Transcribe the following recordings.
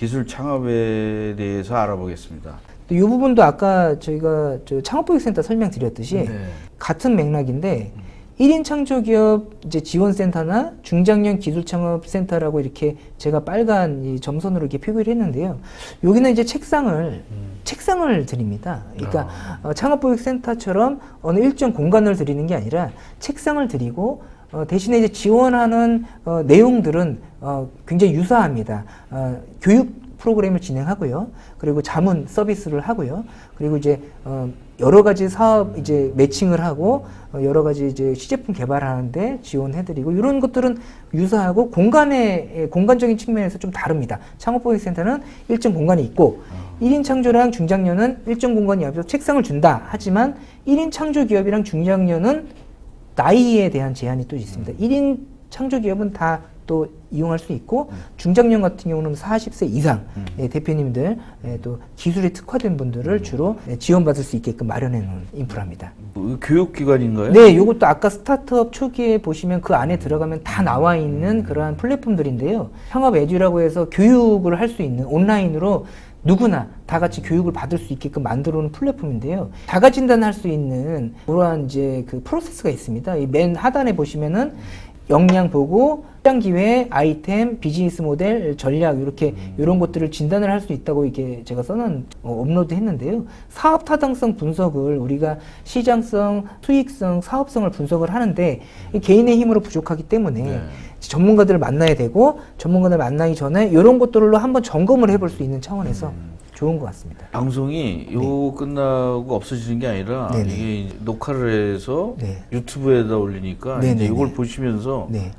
기술 창업에 대해서 알아보겠습니다. 이 부분도 아까 저희가 저 창업보육센터 설명드렸듯이 네. 같은 맥락인데 1인 창조기업 이제 지원센터나 중장년 기술창업센터라고 이렇게 제가 빨간 이 점선으로 이렇게 표기를 했는데요. 여기는 이제 책상을 책상을 드립니다. 그러니까 어, 창업보육센터처럼 어느 일정 공간을 드리는 게 아니라 책상을 드리고 어, 대신에 이제 지원하는 어, 내용들은 어, 굉장히 유사합니다. 어, 교육 프로그램을 진행하고요. 그리고 자문 서비스를 하고요. 그리고 이제 어, 여러 가지 사업 이제 매칭을 하고 어, 여러 가지 이제 시제품 개발하는데 지원해드리고 이런 것들은 유사하고 공간의 예, 공간적인 측면에서 좀 다릅니다. 창업보육센터는 일정 공간이 있고 1인 창조랑 중장년은 일정 공간이 없어서 책상을 준다. 하지만 1인 창조 기업이랑 중장년은 나이에 대한 제한이 또 있습니다. 1인 창조 기업은 다 또 이용할 수 있고 중장년 같은 경우는 40세 이상 예, 대표님들 예, 또 기술에 특화된 분들을 주로 예, 지원받을 수 있게끔 마련해 놓은 인프라입니다. 뭐, 교육기관인가요? 네, 요것도 아까 스타트업 초기에 보시면 그 안에 들어가면 다 나와 있는 그러한 플랫폼들인데요. 창업 에듀라고 해서 교육을 할 수 있는 온라인으로 누구나 다 같이 교육을 받을 수 있게끔 만들어 놓은 플랫폼인데요. 자가 진단할 수 있는 그러한 이제 그 프로세스가 있습니다. 이 맨 하단에 보시면은 역량 보고 시장 기회, 아이템, 비즈니스 모델, 전략 이렇게 이런 것들을 진단을 할 수 있다고 이게 제가 써놓은 어, 업로드 했는데요. 사업 타당성 분석을 우리가 시장성, 수익성, 사업성을 분석을 하는데 이 개인의 힘으로 부족하기 때문에 네. 전문가들을 만나야 되고 전문가들 만나기 전에 이런 것들로 한번 점검을 해볼 수 있는 차원에서 음. 좋은 것 같습니다. 방송이 요 끝나고 없어지는 게 아니라 네. 네네. 이게 이제 녹화를 해서 네. 유튜브에다 올리니까 네네네. 이제 이걸 보시면서 네,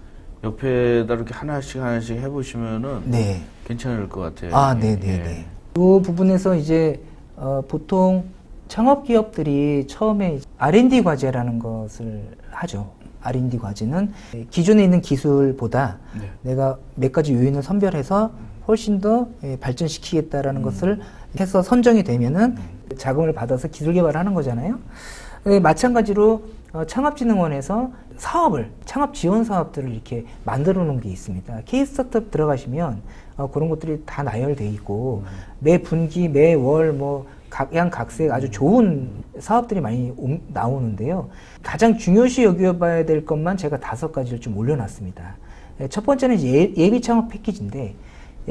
옆에다 이렇게 하나씩 하나씩 해보시면은 네. 괜찮을 것 같아요. 아, 예, 네, 네, 예. 네. 이 부분에서 이제 어, 보통 창업 기업들이 처음에 R&D 과제라는 것을 하죠. R&D 과제는 기존에 있는 기술보다 네. 내가 몇 가지 요인을 선별해서 훨씬 더 예, 발전시키겠다라는 것을 해서 선정이 되면은 자금을 받아서 기술 개발을 하는 거잖아요. 예, 마찬가지로 어, 창업진흥원에서 사업을 창업 지원 사업들을 이렇게 만들어 놓은 게 있습니다. K 스타트업 들어가시면 어, 그런 것들이 다 나열돼 있고 매 분기 매월 뭐 각양각색 아주 좋은 사업들이 많이 옴- 나오는데요. 가장 중요시 여겨봐야 될 것만 제가 다섯 가지를 좀 올려놨습니다. 예, 첫 번째는 예- 예비 창업 패키지인데 예,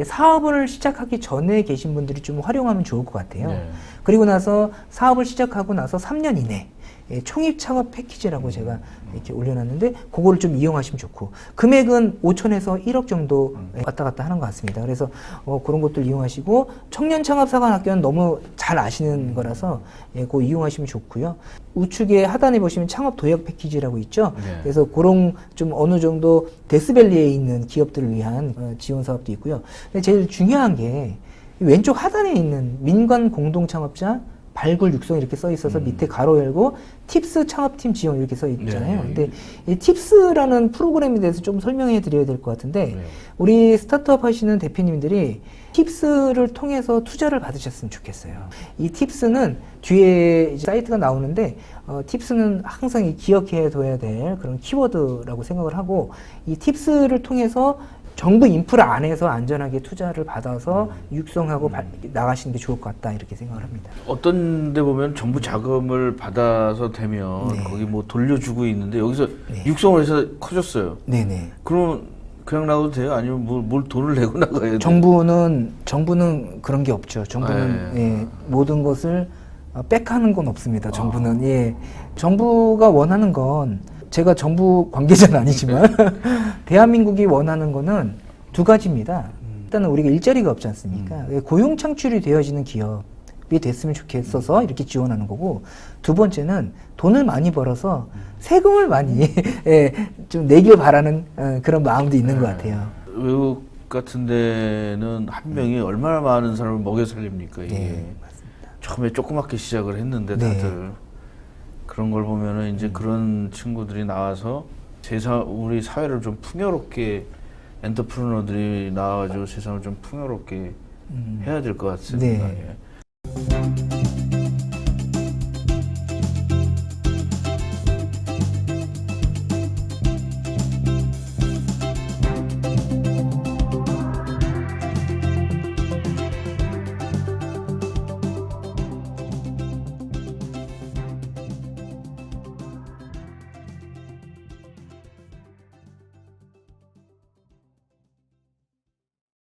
사업을 시작하기 전에 계신 분들이 좀 활용하면 좋을 것 같아요. 네. 그리고 나서 사업을 시작하고 나서 3년 이내 예, 총입 창업 패키지라고 제가 이렇게 올려놨는데 그거를 좀 이용하시면 좋고 금액은 5천에서 1억 정도 예, 왔다 갔다 하는 것 같습니다. 그래서 어, 그런 것들 이용하시고 청년 창업 사관학교는 너무 잘 아시는 거라서 예, 그거 이용하시면 좋고요. 우측에 하단에 보시면 창업 도약 패키지라고 있죠. 네. 그래서 그런 좀 어느 정도 데스밸리에 있는 기업들을 위한 어, 지원 사업도 있고요. 근데 제일 중요한 게이 왼쪽 하단에 있는 민관 공동 창업자 발굴 육성 이렇게 써 있어서 밑에 가로 열고 팁스 창업팀 지원 이렇게 써 있잖아요. 네. 근데 이 팁스라는 프로그램에 대해서 좀 설명해 드려야 될 것 같은데 네. 우리 스타트업 하시는 대표님들이 팁스를 통해서 투자를 받으셨으면 좋겠어요. 이 팁스는 뒤에 사이트가 나오는데 어, 팁스는 항상 이 기억해 둬야 될 그런 키워드라고 생각을 하고 이 팁스를 통해서 정부 인프라 안에서 안전하게 투자를 받아서 육성하고 발- 나가시는 게 좋을 것 같다 이렇게 생각을 합니다. 어떤 데 보면 정부 자금을 받아서 되면 네. 거기 뭐 돌려주고 있는데 여기서 육성을 해서 커졌어요. 네네. 그러면 그냥 나가도 돼요? 아니면 뭘, 뭘 돈을 내고 나가야 돼요? 정부는 정부는 그런 게 없죠. 정부는 네. 예, 모든 것을 어, 빽하는 건 없습니다. 정부는 예, 정부가 원하는 건 제가 정부 관계자는 아니지만 대한민국이 원하는 거는 두 가지입니다. 일단은 우리가 일자리가 없지 않습니까? 예, 고용 창출이 되어지는 기업이 됐으면 좋겠어서 이렇게 지원하는 거고 두 번째는 돈을 많이 벌어서 세금을 많이 예, 좀 내길 바라는 어, 그런 마음도 있는 것 같아요. 외국 같은 데는 한 명이 얼마나 많은 사람을 먹여 살립니까 이게 네, 맞습니다. 처음에 조그맣게 시작을 했는데 네. 다들 그런 걸 보면은 이제 그런 친구들이 나와서 세상 우리 사회를 좀 풍요롭게 엔터프리너들이 나와가지고 세상을 좀 풍요롭게 음. 해야 될 것 같습니다. 네. 예.